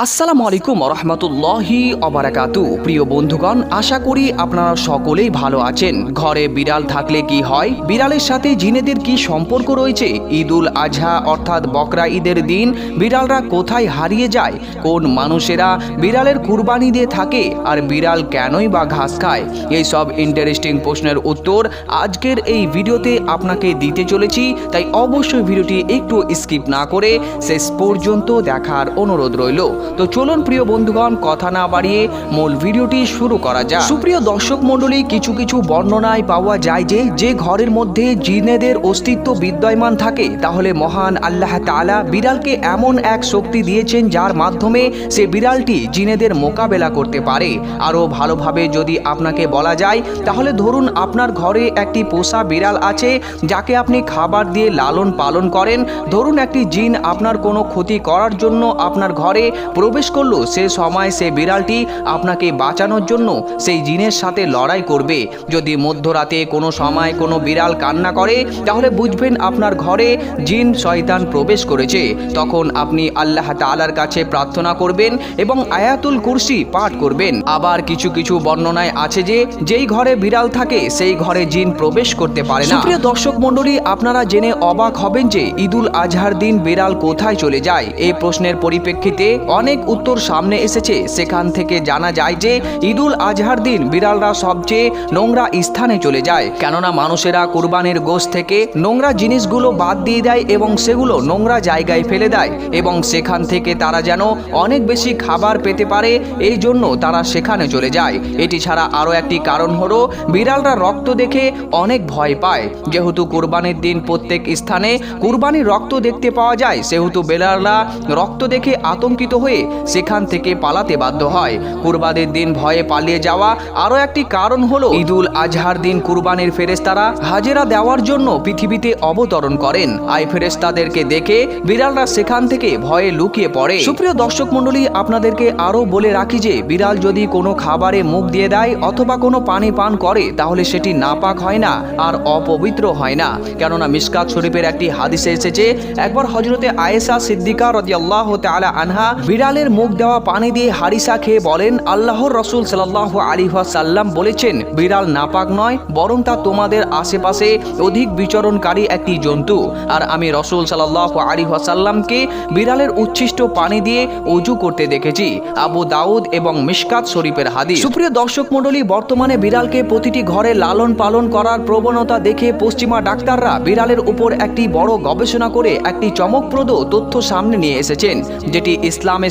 আসসালামু আলাইকুম রহমতুল্লাহি অবারাকাতু প্রিয় বন্ধুগণ, আশা করি আপনারা সকলেই ভালো আছেন। ঘরে বিড়াল থাকলে কি হয়? বিড়ালের সাথে জিনেদের কি সম্পর্ক রয়েছে? ঈদুল আজহা, অর্থাৎ বকরা ঈদের দিন, বিড়ালরা কোথায় হারিয়ে যায়? কোন মানুষেরা বিড়ালের কুরবানি দিয়ে থাকে? আর বিড়াল কেনই বা ঘাস খায়? এই সব ইন্টারেস্টিং প্রশ্নের উত্তর আজকের এই ভিডিওতে আপনাকে দিতে চলেছি। তাই অবশ্যই ভিডিওটি একটু স্কিপ না করে শেষ পর্যন্ত দেখার অনুরোধ রইল। তো চলুন প্রিয় বন্ধুগণ, কথা না বাড়িয়ে মূল ভিডিওটি শুরু করা যাক। সুপ্রিয় দর্শক মণ্ডলী, কিছু কিছু বর্ণনায় পাওয়া যায় যে যে ঘরের মধ্যে জিনেদের অস্তিত্ব বিদ্যমান থাকে, তাহলে মহান আল্লাহ তাআলা বিড়ালকে এমন এক শক্তি দিয়েছেন যার মাধ্যমে সে বিড়ালটি জিনেদের মোকাবেলা করতে পারে। আরও ভালোভাবে যদি আপনাকে বলা যায়, তাহলে ধরুন আপনার ঘরে একটি পোষা বিড়াল আছে, যাকে আপনি খাবার দিয়ে লালন পালন করেন। ধরুন একটি জিন আপনার কোনো ক্ষতি করার জন্য আপনার ঘরে প্রবেশ করল, সে সময় সে বিড়ালটি আপনাকে বাঁচানোর জন্য সেই জিনের সাথে লড়াই করবে। যদি মধ্যরাতে কোনো সময় কোনো বিড়াল কান্না করে, তাহলে বুঝবেন আপনার ঘরে জিন শয়তান প্রবেশ করেছে। তখন আপনি আল্লাহ তাআলার কাছে প্রার্থনা করবেন এবং আয়াতুল কুরসি পাঠ করবেন। আবার কিছু কিছু বর্ণনায় আছে যে, যেই ঘরে বিড়াল থাকে, সেই ঘরে জিন প্রবেশ করতে পারে না। প্রিয় দর্শক মণ্ডলী, আপনারা জেনে অবাক হবেন যে ঈদুল আজহার দিন বিড়াল কোথায় চলে যায়? এই প্রশ্নের পরিপ্রেক্ষিতে অনেক উত্তর সামনে এসেছে। সেখান থেকে জানা যায় যে, ঈদুল আজহার দিন বিড়ালরা সবচেয়ে নোংরা স্থানে চলে যায়। কেননা মানুষেরা কুরবানির গোশ থেকে নোংরা জিনিসগুলো বাদ দিয়ে দেয় এবং সেগুলো নোংরা জায়গায় ফেলে দেয় এবং সেখান থেকে তারা যেন অনেক বেশি খাবার পেতে পারে, এই জন্য তারা সেখানে চলে যায়। এটি ছাড়া আরও একটি কারণ হলো, বিড়ালরা রক্ত দেখে অনেক ভয় পায়। যেহেতু কুরবানির দিন প্রত্যেক স্থানে কুরবানির রক্ত দেখতে পাওয়া যায়, সেহেতু বিড়ালরা রক্ত দেখে আতঙ্কিত হয়ে সেখান থেকে পালাতে বাধ্য হয়। কুরবানির দিন ভয়ে পালিয়ে যাওয়া আরও একটি কারণ হলো ঈদুল আজহার দিন কুরবানির ফেরেস্তারা হাজেরা দেওয়ার জন্য পৃথিবীতে অবতরণ করেন। আই ফেরেস্তাদেরকে দেখে বিড়ালরা সেখান থেকে ভয়ে লুকিয়ে পড়ে। সুপ্রিয় দর্শক মণ্ডলী, আপনাদেরকে আরও বলে রাখি যে, বিড়াল যদি কোনো খাবারে মুখ দিয়ে দেয় অথবা কোনো পানি পান করে, তাহলে সেটি নাপাক হয় না আর অপবিত্র হয় না। কেননা মিসকাত শরীফের একটি হাদিসে এসেছে, একবার হজরতে আয়েশা সিদ্দিকা রদিয়াল্লাহ তাআলা আনহা বিড়ালের মুখ দেওয়া পানি দিয়ে হারিসা খেয়ে বলেন, আল্লাহর রসুল সাল্লাহ আলী সাল্লাম বলেছেন, বিড়াল নাপাক নয়, বরং তা তোমাদের আশেপাশে অধিক বিচরণকারী একটি জন্তু। আর আমি রসুল সাল্লাহ আলী সাল্লামকে বিড়ালের উচ্ছিষ্ট পানি দিয়ে অজু করতে দেখেছি, আবু দাউদ এবং মিশকাত শরীফের হাদিস। সুপ্রিয় দর্শক মণ্ডলী, বর্তমানে বিড়ালকে প্রতিটি ঘরে লালন পালন করার প্রবণতা দেখে পশ্চিমা ডাক্তাররা বিড়ালের উপর একটি বড় গবেষণা করে একটি চমকপ্রদ তথ্য সামনে নিয়ে এসেছেন, যেটি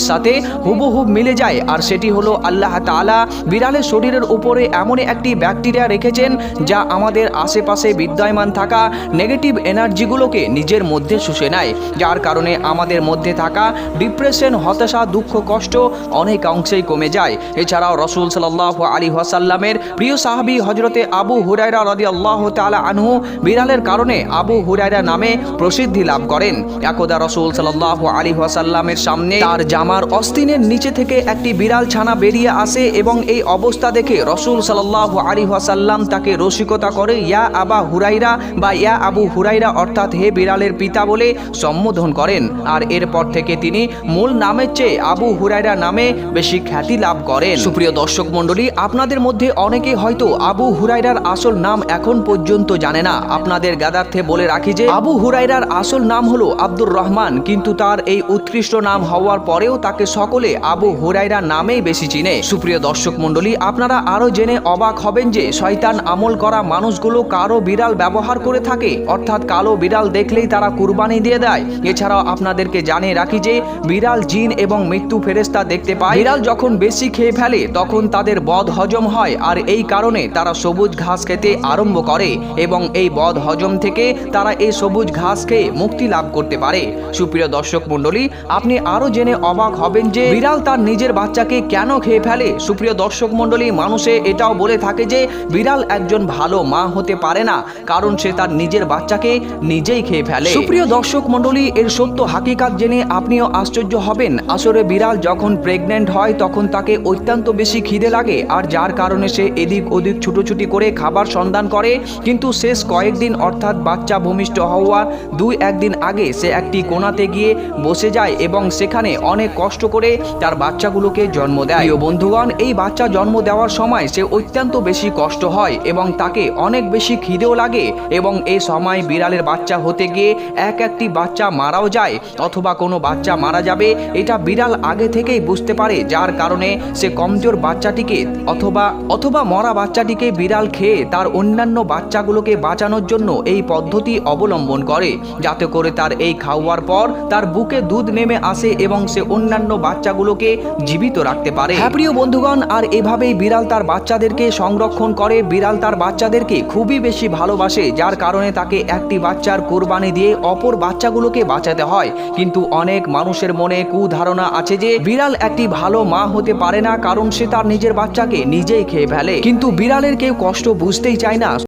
ইসলামের সাথে হুবহুব মিলে যায়, আর সেটি হলো আল্লাহ তাআলা বিড়ালের শরীরের উপরে এমন একটি ব্যাকটেরিয়া রেখেছেন যা আমাদের আশেপাশে বিদ্যমান থাকা নেগেটিভ এনার্জিগুলোকে নিজের মধ্যে শুষে নেয়, যার কারণে আমাদের মধ্যে থাকা ডিপ্রেশন, হতাশা, দুঃখ, কষ্ট অনেক অংশেই কমে যায়। এছাড়াও রসুল সাল্লাহ আলী ওয়াসাল্লামের প্রিয় সাহাবি হজরতে আবু হুরাইরা রদি আল্লাহ তালা আনহু বিড়ালের কারণে আবু হুরাইরা নামে প্রসিদ্ধি লাভ করেন। একদা রসুল সাল্লাহ আলী ওয়াসাল্লামের সামনে তার জামার অস্তিনের নিচে থেকে একটি বিড়াল ছানা বেরিয়ে আসে এবং এই অবস্থা দেখে রসুল সাল্লাহ আলী ওয়াসাল্লাম তাকে রসিকতা করে, ইয়া আবা হুরাইরা বা ইয়া আবু হুরাইরা, অর্থাৎ হে বিড়ালের পিতা বলে সম্বোধন করেন। আর এরপর থেকে তিনি মূল নামের চেয়ে আবু হুরাইরা নামে বেশি খ্যাতি লাভ করেন। সুপ্রিয় দর্শক মণ্ডলী, আপনাদের মধ্যে অনেকে হয়তো আবু হুরাইরার আসল নাম এখন পর্যন্ত জানে না। আপনাদের গাদার্থে বলে রাখি যে, আবু হুরাইরার আসল নাম হলো আব্দুর রহমান, কিন্তু তার এই উৎকৃষ্ট নাম হওয়ার পরেও তাকে সকলে আবু হুরাইরা নামেই বেশি চিনে। সুপ্রিয় দর্শক মণ্ডলী, আপনারা আরও জেনে অবাক হবেন যে শয়তান আমল করা মানুষগুলো কারও বিড়াল ব্যবহার করে থাকে, অর্থাৎ কালো বিড়াল দেখলেই তারা কুরবানি দিয়ে দেয়। এছাড়াও আপনাদেরকে জানিয়ে রাখি যে বিড়াল জিন এবং মৃত্যু ফেরেস্তা দেখতে পায়। বিড়াল যখন বেশি খেয়ে ফেলে, তখন তাদের বদ হজম হয় আর এই কারণে তারা সবুজ ঘাস খেতে আরম্ভ করে এবং এই বদ হজম থেকে তারা এই সবুজ ঘাস খেয়ে মুক্তি লাভ করতে পারে। সুপ্রিয় দর্শক মণ্ডলী, আপনি আরও জেনে অবাক হবেন যে বিড়াল তার নিজের বাচ্চাকে কেন খেয়ে ফেলে? সুপ্রিয় দর্শক মণ্ডলী, মানুষে এটাও বলে থাকে যে বিড়াল একজন ভালো মা হতে পারে না, কারণ সে তার নিজের বাচ্চাকে নিজেই খেয়ে ফেলে। সুপ্রিয় দর্শক মণ্ডলী, এর সত্য হাকিকাত জেনে আপনিও আশ্চর্য হবেন। আসলে বিড়াল যখন প্রেগনেন্ট হয়, তখন তাকে অত্যন্ত বেশি খিদে লাগে, আর যার কারণে সে এদিক ওদিক ছুটোছুটি করে খাবার সন্ধান করে। কিন্তু শেষ কয়েকদিন, অর্থাৎ বাচ্চা ভূমিষ্ঠ হওয়ার দুই একদিন আগে সে একটি কোনাতে গিয়ে বসে যায় এবং সেখানে অনেক কষ্ট করে তার বাচ্চাগুলোকে জন্ম দেয়। প্রিয় বন্ধুগণ, এই বাচ্চা জন্ম দেওয়ার সময় সে অত্যন্ত বেশি কষ্ট হয় এবং তাকে অনেক বেশি খিদেও লাগে এবং এই সময় বিড়ালের বাচ্চা হতে গিয়ে এক একটি বাচ্চা মারাও যায় অথবা কোনো বাচ্চা মারা যাবে, এটা বিড়াল আগে থেকেই বুঝতে পারে, যার কারণে সে কমজোর বাচ্চাটিকে অথবা অথবা মরা বাচ্চাটিকে বিড়াল খেয়ে তার অন্যান্য বাচ্চাগুলোকে বাঁচানোর জন্য এই পদ্ধতি অবলম্বন করে। যাতে করে তার এই খাওয়ার পর তার বুকে দুধ নেমে আসে এবং সে অন্যান্য বাচ্চাগুলোকে জীবিত রাখতে পারে। হ্যাঁ প্রিয় বন্ধুগণ, আর এভাবেই বিড়াল তার বাচ্চাদেরকে সংরক্ষণ করে। বিড়াল তার বাচ্চাদেরকে খুবই বেশি ভালোবাসে, যার কারণে তাকে একটি বাচ্চার কোরবানি দিয়ে অপর বাচ্চাগুলোকে বাঁচাতে হয়। কিন্তু অনেক মানুষের মনে কুধারণা আছে যে, বিড়াল একটি ভালো মা হতে পারে না, কারণ সে তার নিজের বাচ্চাকে নিজেই খেয়ে ফেলে। কিন্তু বিড়ালের কেউ কষ্ট বুঝতেই চায় না।